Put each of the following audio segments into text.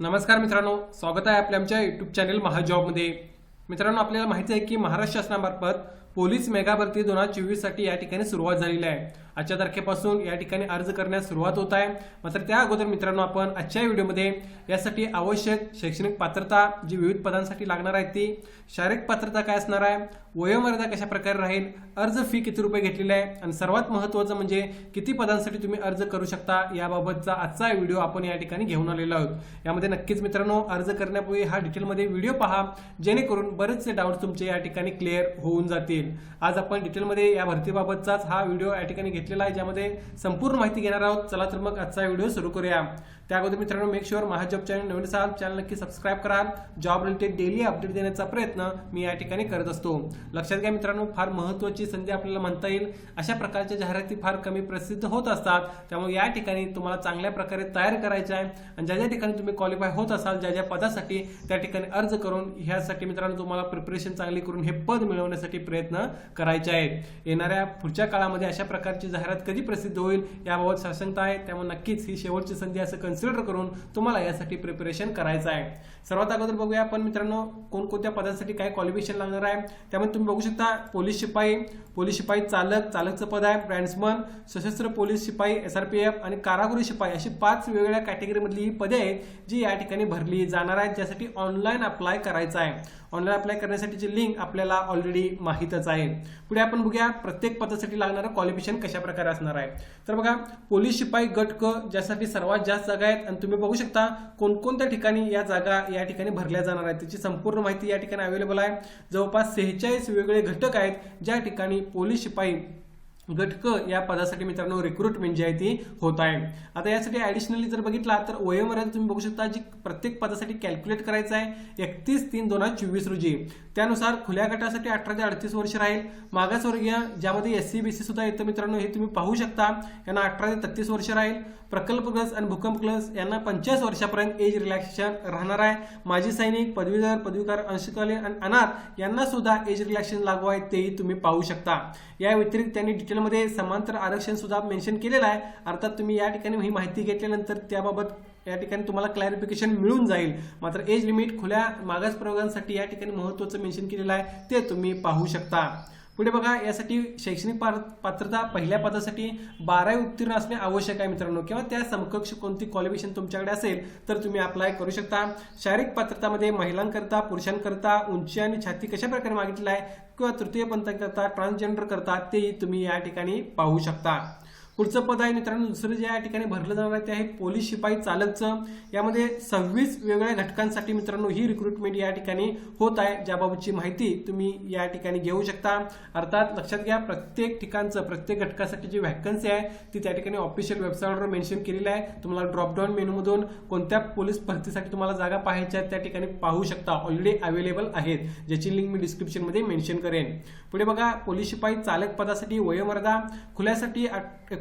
नमस्कार मित्रांनो स्वागत आहे आपल्या आमच्या युट्यूब चॅनल महाजॉबमध्ये. मित्रांनो आपल्याला माहिती आहे की महाराष्ट्र शासनामार्फत पोलीस मेगा भरती दोन हजार चोवीससाठी या ठिकाणी सुरुवात झालेली आहे. आजच्या तारखेपासून या ठिकाणी अर्ज करण्यास सुरुवात होत आहे. मात्र त्या अगोदर मित्रांनो आपण आजच्या व्हिडिओमध्ये यासाठी आवश्यक शैक्षणिक पात्रता जी विविध पदांसाठी लागणार आहे ती शारीरिक पात्रता काय असणार आहे वयोमर्यादा कशा प्रकारे राहील अर्ज फी किती रुपये घेतलेली आहे आणि सर्वात महत्त्वाचं म्हणजे किती पदांसाठी तुम्ही अर्ज करू शकता याबाबतचा आजचा व्हिडिओ आपण या ठिकाणी घेऊन आलेलो आहोत. यामध्ये नक्कीच मित्रांनो अर्ज करण्यापूर्वी हा डिटेलमध्ये व्हिडिओ पहा जेणेकरून बरेचसे डाऊट तुमचे या ठिकाणी क्लिअर होऊन जातील. आज आपण डिटेलमध्ये या भरतीबाबतचाच हा व्हिडिओ या ठिकाणी घेतलेला आहे ज्यामध्ये संपूर्ण माहिती घेणार आहोत. चला तर मग आजचा व्हिडिओ सुरू करूया. त्या अगोदर मित्रांनो मेक शुअर महाजॉब चॅनल नवीन असाल चॅनल नक्की सबस्क्राईब करा. जॉब रिलेटेड डेली अपडेट देण्याचा प्रयत्न मी या ठिकाणी करत असतो. लक्षात घ्या मित्रांनो फार महत्त्वाची संधी आपल्याला म्हणता येईल. अशा प्रकारच्या जाहिराती फार कमी प्रसिद्ध होत असतात. त्यामुळे या ठिकाणी तुम्हाला चांगल्या प्रकारे तयार करायचं आहे. आणि ज्या ज्या ठिकाणी तुम्ही क्वालिफाय होत असाल ज्या ज्या पदासाठी त्या ठिकाणी अर्ज करून ह्यासाठी मित्रांनो तुम्हाला प्रिपरेशन चांगली करून हे पद मिळवण्यासाठी प्रयत्न करायचे आहेत येणाऱ्या पुढच्या काळामध्ये अशा प्रकारची जाहिरात कधी प्रसिद्ध होईल याबाबत साशंकता आहे. त्यामुळे नक्कीच ही शेवटची संधी असं कन्सिडर करून तुम्हाला यासाठी प्रिपरेशन करायचं आहे. सर्वात अगोदर बघूया आपण मित्रांनो कोणकोणत्या पदासाठी काय क्वालिफिकेशन लागणार आहे. त्यामध्ये तुम्ही बघू शकता पोलीस शिपाई पोलीस शिपाई चालक चालकचं पद आहे ब्रँड्समन सशस्त्र पोलीस शिपाई एस आर पी एफ आणि कारागृह शिपाई अशी पाच वेगवेगळ्या कॅटेगरीमधली ही पदे आहेत जी या ठिकाणी भरली जाणार आहेत ज्यासाठी ऑनलाईन अप्लाय करायचं आहे. ऑनलाईन अप्लाय करण्यासाठीची लिंक आपल्याला ऑलरेडी माहीतच आहे. पुढे आपण बघूया प्रत्येक पदासाठी लागणारं क्वालिफिकेशन कशा प्रकारे असणार आहे. तर बघा पोलीस शिपाई गट क ज्यासाठी सर्वात जास्त जागा आहेत आणि तुम्ही बघू शकता कोणकोणत्या ठिकाणी या जागा या ठिकाणी भरल्या जाणार आहेत. त्याची संपूर्ण माहिती या ठिकाणी अवेलेबल आहे. जवळपास सेहेचाळीस वेगवेगळे घटक आहेत ज्या ठिकाणी पोलीस शिपाई गटक या पदासाठी मित्रांनो रिक्रुटमेंट म्हणजे जी आहे ती होत आहे. आता यासाठी ॲडिशनली जर बघितला तर वयोमर्यादा तुम्ही बघू शकता जी प्रत्येक पदासाठी कॅल्क्युलेट करायचं आहे एकतीस तीन दोन हजार चोवीस रोजी. त्यानुसार खुल्या गटासाठी अठरा ते अडतीस वर्ष राहील. मागासवर्गीय ज्यामध्ये एस सी बी सी सुद्धा येतं मित्रांनो हे तुम्ही पाहू शकता. यांना अठरा ते तत्तीस वर्ष राहील. प्रकल्पग्रस्त आणि भूकंपग्रस्त यांना पंचाळीस वर्षापर्यंत एज रिलॅक्सेशन राहणार आहे. माजी सैनिक पदवीधर पदवीकार अंशकालीन आणि अनाथ यांना सुद्धा एज रिलॅक्सेशन लागू आहे तेही तुम्ही पाहू शकता. या व्यतिरिक्त त्यांनी डिटेल डिटेलमध्ये समांतर आरक्षण सुद्धा मेन्शन केलेलं आहे. अर्थात तुम्ही या ठिकाणी ही माहिती घेतल्यानंतर त्याबाबत या ठिकाणी तुम्हाला क्लॅरिफिकेशन मिळून जाईल. मात्र एज लिमिट खुल्या मागास प्रयोगांसाठी या ठिकाणी महत्त्वाचं मेन्शन केलेलं आहे ते तुम्ही पाहू शकता. पुढे बघा यासाठी शैक्षणिक पात्रता पहिल्या पदासाठी बारावी उत्तीर्ण असणे आवश्यक आहे मित्रांनो. किंवा त्या समकक्ष कोणती क्वालिफिकेशन तुमच्याकडे असेल तर तुम्ही अप्लाय करू शकता. शारीरिक पात्रतामध्ये महिलांकरता पुरुषांकरता उंची आणि छाती कशा प्रकारे मागितली आहे किंवा तृतीय पंथांकरता ट्रान्सजेंडर करता तेही तुम्ही या ठिकाणी पाहू शकता. पुढचं पद आहे मित्रांनो दुसरं जे या ठिकाणी भरलं जाणार आहे ते आहे पोलीस शिपाई चालकचं यामध्ये सव्वीस वेगवेगळ्या घटकांसाठी मित्रांनो ही रिक्रुटमेंट या ठिकाणी होत आहे ज्याबाबतची माहिती तुम्ही या ठिकाणी घेऊ शकता. अर्थात लक्षात घ्या प्रत्येक ठिकाणचं प्रत्येक घटकासाठी जी व्हॅकन्सी आहे ती त्या ठिकाणी ऑफिशियल वेबसाईटवर मेन्शन केलेली आहे. तुम्हाला ड्रॉपडाऊन मेनूमधून कोणत्या पोलीस भरतीसाठी तुम्हाला जागा पाहायच्या त्या ठिकाणी पाहू शकता. ऑलरेडी अवेलेबल आहेत ज्याची लिंक मी डिस्क्रिप्शनमध्ये मेन्शन करेन. पुढे बघा पोलीस शिपाई चालक पदासाठी वयोमर्यादा खुल्यासाठी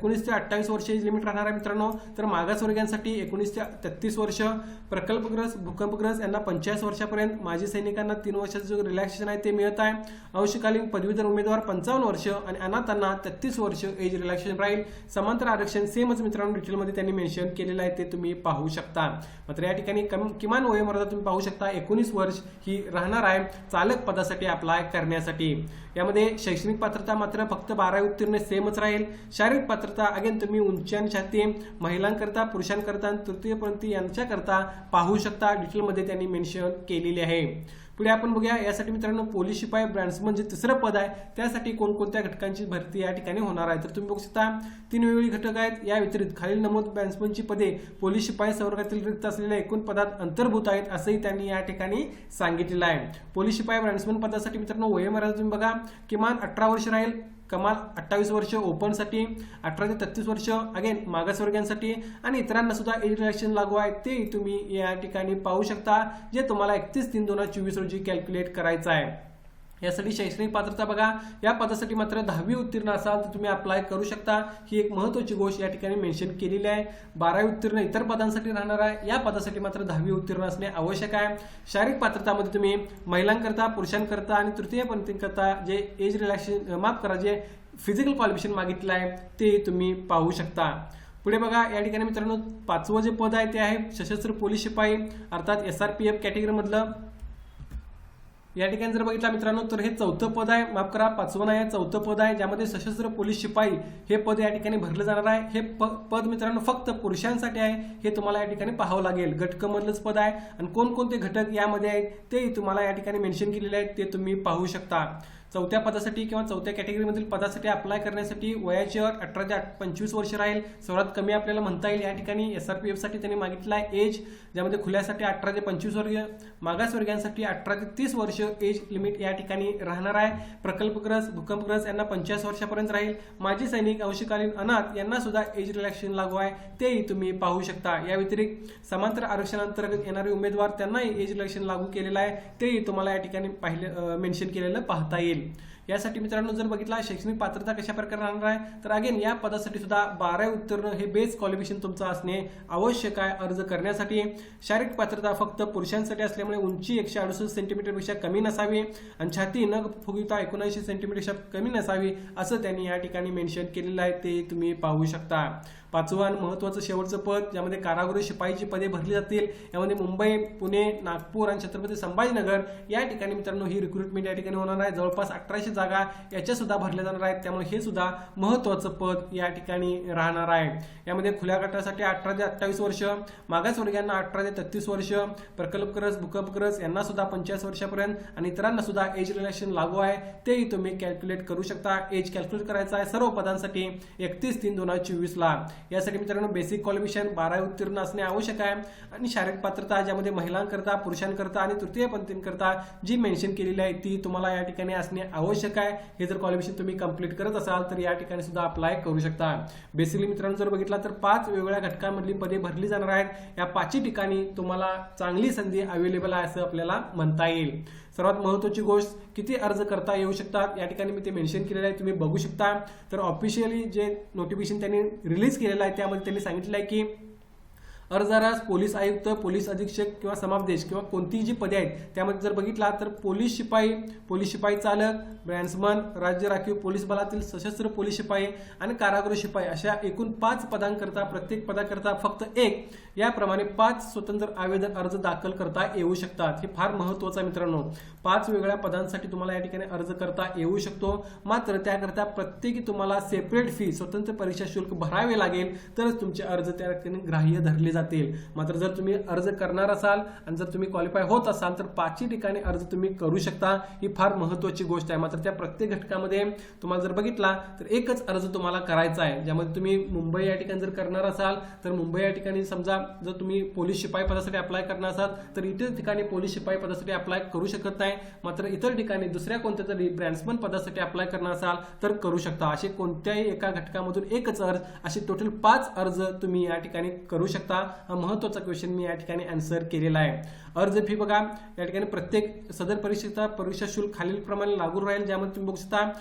एकोणीस ते अठ्ठावीस वर्ष ही लिमिट राहणार आहे मित्रांनो. तर मागासवर्गीयांसाठी एकोणीस ते तेहतीस वर्ष प्रकल्पग्रस्त भूकंपग्रस्त यांना पंचेचाळीस वर्षापर्यंत माजी सैनिकांना तीन वर्षाचं जो रिलॅक्सेशन आहे ते मिळत आहे. अंशकालीन पदवीधर उमेदवार पंचावन्न वर्ष आणि अनाथांना तेहतीस वर्ष एज रिलॅक्सेशन राहील. समांतर आरक्षण सेमच मित्रांनो डिटेलमध्ये त्यांनी मेन्शन केलेलं आहे ते तुम्ही पाहू शकता. मात्र या ठिकाणी कम किमान वयोमर्यादा तुम्ही पाहू शकता एकोणीस वर्ष ही राहणार आहे चालक पदासाठी अप्लाय करण्यासाठी. यामध्ये शैक्षणिक पात्रता मात्र फक्त बारावी उत्तीर्ण सेमच राहील. शारीरिक पात्रता अगेन तुम्ही उंची आणि छाती महिलांकरता पुरुषांकरता आणि तृतीयपंथी यांच्याकरता पाहू शकता. डिटेलमध्ये त्यांनी मेन्शन केलेली आहे. पुढे आपण बघूया यासाठी मित्रांनो पोलीस शिपाई ब्रँड्समन जे म्हणजे तिसरं पद आहे. त्यासाठी कोणकोणत्या घटकांची भरती या ठिकाणी होणार आहे? तर तुम्ही बघू शकता तीन वेगवेगळी घटक आहेत. या व्यतिरिक्त खालील नमूद ब्रँड्समनची पदे पोलीस शिपाई संवर्गातील रिक्त असलेल्या एकूण पदात अंतर्भूत आहेत असंही त्यांनी या ठिकाणी सांगितलेलं आहे. पोलीस शिपाई ब्रँड्समन पदासाठी मित्रांनो वयोमर्यादा तुम्ही बघा किमान अठरा वर्ष राहील. कमाल अठ्ठावीस वर्ष ओपनसाठी अठरा ते तेहतीस वर्ष अगेन मागासवर्गीयांसाठी आणि इतरांना सुद्धा एज रिलॅक्शन लागू आहे ते तुम्ही या ठिकाणी पाहू शकता जे तुम्हाला एकतीस तीन दोन हजार चोवीस रोजी कॅल्क्युलेट करायचं आहे. यासाठी शैक्षणिक पात्रता बघा. या पदासाठी मात्र दहावी उत्तीर्ण असाल तर तुम्ही अप्लाय करू शकता. ही एक महत्वाची गोष्ट या ठिकाणी मेन्शन केलेली आहे. बारावी उत्तीर्ण इतर पदांसाठी राहणार आहे. या पदासाठी मात्र दहावी उत्तीर्ण असणे आवश्यक आहे. शारीरिक पात्रतामध्ये तुम्ही महिलांकरता पुरुषांकरता आणि तृतीय पंथींकरता जे एज रिलॅक्सेशन माफ करा जे फिजिकल क्वालिफिकेशन मागितलं आहे ते तुम्ही पाहू शकता. पुढे बघा या ठिकाणी मित्रांनो पाचवं जे पद आहे ते आहे सशस्त्र पोलीस शिपाई. अर्थात एस आर पी एफ कॅटेगरीमधलं या ठिकाणी जर बघितलं मित्रांनो तर हे चौथं पद आहे. माफ करा पाचवं नाही आहे चौथं पद आहे ज्यामध्ये सशस्त्र पोलीस शिपाई हे पद या ठिकाणी भरलं जाणार आहे. हे प- पद मित्रांनो फक्त पुरुषांसाठी आहे. हे तुम्हाला या ठिकाणी पाहावं लागेल. घटकमधलंच पद आहे. आणि कोणकोणते घटक यामध्ये आहेत ते तुम्हाला या ठिकाणी मेन्शन केलेले आहेत ते तुम्ही पाहू शकता. चौथ्या पदासाठी किंवा चौथ्या कॅटेगरीमधील पदासाठी अप्लाय करण्यासाठी वयाची अट अठरा ते पंचवीस वर्ष राहील. सर्वात कमी आपल्याला म्हणता येईल या ठिकाणी एस आर पी एफसाठी त्यांनी मागितलं आहे एज ज्यामध्ये खुल्यासाठी अठरा ते पंचवीस वर्ग मागासवर्गीयांसाठी अठरा ते तीस वर्ष एज लिमिट या ठिकाणी राहणार आहे. प्रकल्पग्रस्त भूकंपग्रस्त यांना पंचाळीस वर्षापर्यंत राहील. माजी सैनिक अंशकालीन अनाथ यांना सुद्धा एज रिलॅक्सेशन लागू आहे. तेही तुम्ही पाहू शकता. या व्यतिरिक्त समांतर आरक्षणांतर्गत येणारे उमेदवार त्यांनाही एज रिलॅक्सेशन लागू केलेलं आहे. तेही तुम्हाला या ठिकाणी पाहिले मेन्शन केलेलं पाहता येईल. यासाठी मित्रांनो जर बघितला शैक्षणिक पात्रता कशा प्रकारे राहणार आहे तर अगेन या पदासाठी सुद्धा बारावी उत्तीर्ण हे बेस क्वालिफिकेशन तुमचं असणे आवश्यक आहे अर्ज करण्यासाठी. शारीरिक पात्रता फक्त पुरुषांसाठी असल्यामुळे उंची एकशे अडुसष्ट सेंटीमीटरपेक्षा कमी नसावी आणि छाती न फुगिता एकोणऐंशी सेंटीमीटरपेक्षा कमी नसावी असं त्यांनी या ठिकाणी मेन्शन केलेलं आहे ते तुम्ही पाहू शकता. पाचवं आणि महत्वाचं शेवटचं पद ज्यामध्ये कारागृह शिपाईची पदे भरली जातील. यामध्ये मुंबई पुणे नागपूर आणि छत्रपती संभाजीनगर या ठिकाणी मित्रांनो ही रिक्रुटमेंट या ठिकाणी होणार आहे. जवळपास अठराशे जागा याच्या सुद्धा भरल्या जाणार आहेत. त्यामुळे हे सुद्धा महत्वाचं पद या ठिकाणी राहणार आहे. यामध्ये खुल्या गटासाठी अठरा ते अठ्ठावीस वर्ष मागासवर्गीयांना अठरा ते तेहतीस वर्ष प्रकल्पग्रस्त भूकंपग्रस्त यांना सुद्धा पंचेचाळीस वर्षापर्यंत आणि इतरांना सुद्धा एज रिलेशन लागू आहे. तेही तुम्ही कॅल्क्युलेट करू शकता. एज कॅल्क्युलेट करायचं आहे. सर्व पदांसाठी एकतीस तीन दोन हजार चोवीसला. यासाठी मित्रांनो बेसिक क्वालिफिकेशन बारावी उत्तीर्ण असणे आवश्यक आहे. आणि शारीरिक पात्रता ज्यामध्ये महिलांकरता पुरुषांकरता आणि तृतीय पंथींकरता जी मेन्शन केलेली आहे ती तुम्हाला या ठिकाणी असणे आवश्यक आहे. हे जर क्वालिफिकेशन तुम्ही कंप्लीट करत असाल तर या ठिकाणी सुद्धा अप्लाय करू शकता. बेसिकली मित्रांनो जर बघितला तर पाच वेगवेगळ्या घटकांमधली पदे भरली जाणार आहेत. या पाचही ठिकाणी तुम्हाला चांगली संधी अवेलेबल आहे असं आपल्याला म्हणता येईल. सर्वात महत्वाची गोष्ट किती अर्ज करता येऊ शकतात? या ठिकाणी मी ते मेन्शन केलेलं आहे तुम्ही बघू शकता. तर ऑफिशियली जे नोटिफिकेशन त्यांनी रिलीज केलेलं आहे त्यामध्ये त्यांनी सांगितलं आहे की अर्जदारास पोलीस आयुक्त पोलीस अधीक्षक किंवा समापदेश किंवा कोणतीही जी पदे आहेत त्यामध्ये जर बघितला तर पोलीस शिपाई पोलीस शिपाई चालक ब्रँड्समन राज्य राखीव पोलीस बलातील सशस्त्र पोलीस शिपाई आणि कारागृह शिपाई अशा एकूण पाच पदांकरता प्रत्येक पदाकरता फक्त एक याप्रमाणे पाच स्वतंत्र आवेदन अर्ज दाखल करता येऊ शकतात. हे फार महत्वाचं आहे मित्रांनो. पाच वेगळ्या पदांसाठी तुम्हाला या ठिकाणी अर्ज करता येऊ शकतो. मात्र त्याकरता प्रत्येकी तुम्हाला सेपरेट फी स्वतंत्र परीक्षा शुल्क भरावे लागेल तरच तुमचे अर्ज त्या ठिकाणी ग्राह्य धरले जातात जातील. मात्र जर तुम्ही अर्ज करणार असाल आणि जर तुम्ही क्वालिफाय होत असाल तर पाचही ठिकाणी अर्ज तुम्ही करू शकता. ही फार महत्वाची गोष्ट आहे. मात्र त्या प्रत्येक घटकामध्ये तुम्हाला जर बघितला तर एकच अर्ज तुम्हाला करायचा आहे. ज्यामध्ये तुम्ही मुंबई या ठिकाणी जर करणार असाल तर मुंबई या ठिकाणी समजा जर तुम्ही पोलीस शिपाई पदासाठी अप्लाय करणार असाल तर इतर ठिकाणी पोलीस शिपाई पदासाठी अप्लाय करू शकत नाही. मात्र इतर ठिकाणी दुसऱ्या कोणत्या तरी ब्रँड्समन पदासाठी अप्लाय करणार असाल तर करू शकता. असे कोणत्याही एका घटकामधून एकच अर्ज असे टोटल पाच अर्ज तुम्ही या ठिकाणी करू शकता. हा महत्त्वाचा क्वेश्चन मी या ठिकाणी आन्सर केलेला आहे. अर्ज फी बघा. या ठिकाणी प्रत्येक सदर परीक्षेचा परीक्षा शुल्क खालीलप्रमाणे लागू राहील ज्यामध्ये तुम्ही बघू शकता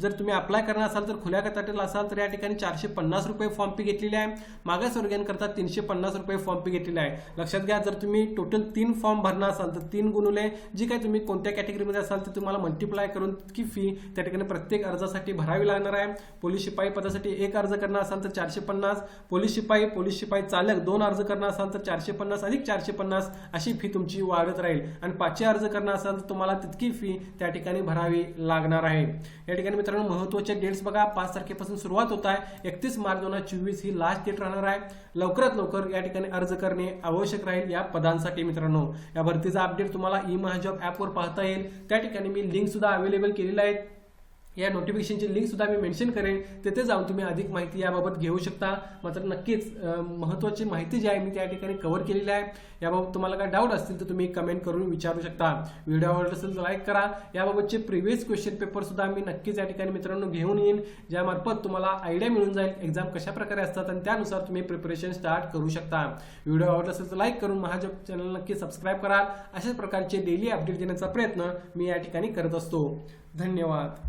जर तुम्ही अप्लाय करणार असाल तर खुल्या गटातील असाल तर या ठिकाणी चारशे पन्नास रुपये फॉर्म फी घेतलेली आहे. मागासवर्गीयांकरता तीनशे पन्नास रुपये फॉर्म फी घेतलेली आहे. लक्षात घ्या जर तुम्ही टोटल तीन फॉर्म भरणार असाल तर तीन गुणुले जी काही तुम्ही कोणत्या कॅटेगरीमध्ये असाल तर तुम्हाला मल्टिप्लाय करून की फी त्या ठिकाणी प्रत्येक अर्जासाठी भरावी लागणार आहे. पोलीस शिपाई पदासाठी एक अर्ज करणार असाल तर चारशे पन्नास. पोलीस शिपाई पोलीस शिपाई चालक दोन अर्ज करणार असाल तर चारशे पन्नास अधिक चारशे पन्नास. अशी फी तुमची वाढत राहील. आणि पाचशे अर्ज करणार असाल तर तुम्हाला तितकी फी त्या ठिकाणी भरावी लागणार आहे. या ठिकाणी मित्रांनो महत्त्वाचे डेट्स बघा. पाच तारखेपासून सुरुवात होत आहे. एकतीस मार्च दोन हजार चोवीस ही लास्ट डेट राहणार आहे. लवकरात लवकर या ठिकाणी अर्ज करणे आवश्यक राहील या पदांसाठी मित्रांनो. या भरतीचा अपडेट तुम्हाला ई महाजॉब ॲपवर पाहता येईल. त्या ठिकाणी मी लिंक सुद्धा अवेलेबल केलेला आहे या नोटिफिकेशनची लिंक सुद्धा मी मेन्शन करेन. तिथे जाऊन तुम्ही अधिक माहिती याबाबत घेऊ शकता. मात्र नक्कीच महत्त्वाची माहिती जी आहे मी त्या ठिकाणी कव्हर केलेली आहे. याबाबत तुम्हाला काय डाऊट असतील तर तुम्ही कमेंट करून विचारू शकता. व्हिडिओ आवडत असेल तर लाईक करा. याबाबतचे प्रिव्हियस क्वेश्चन पेपर सुद्धा मी नक्कीच या ठिकाणी मित्रांनो घेऊन येईन ज्यामार्फत तुम्हाला आयडिया मिळून जाईल एक्झाम कशा प्रकारे असतात आणि त्यानुसार तुम्ही प्रिपरेशन स्टार्ट करू शकता. व्हिडिओ आवडला असेल तर लाईक करून महाजॉब चॅनल नक्की सबस्क्राईब करा. अशाच प्रकारचे डेली अपडेट देण्याचा प्रयत्न मी या ठिकाणी करत असतो. धन्यवाद.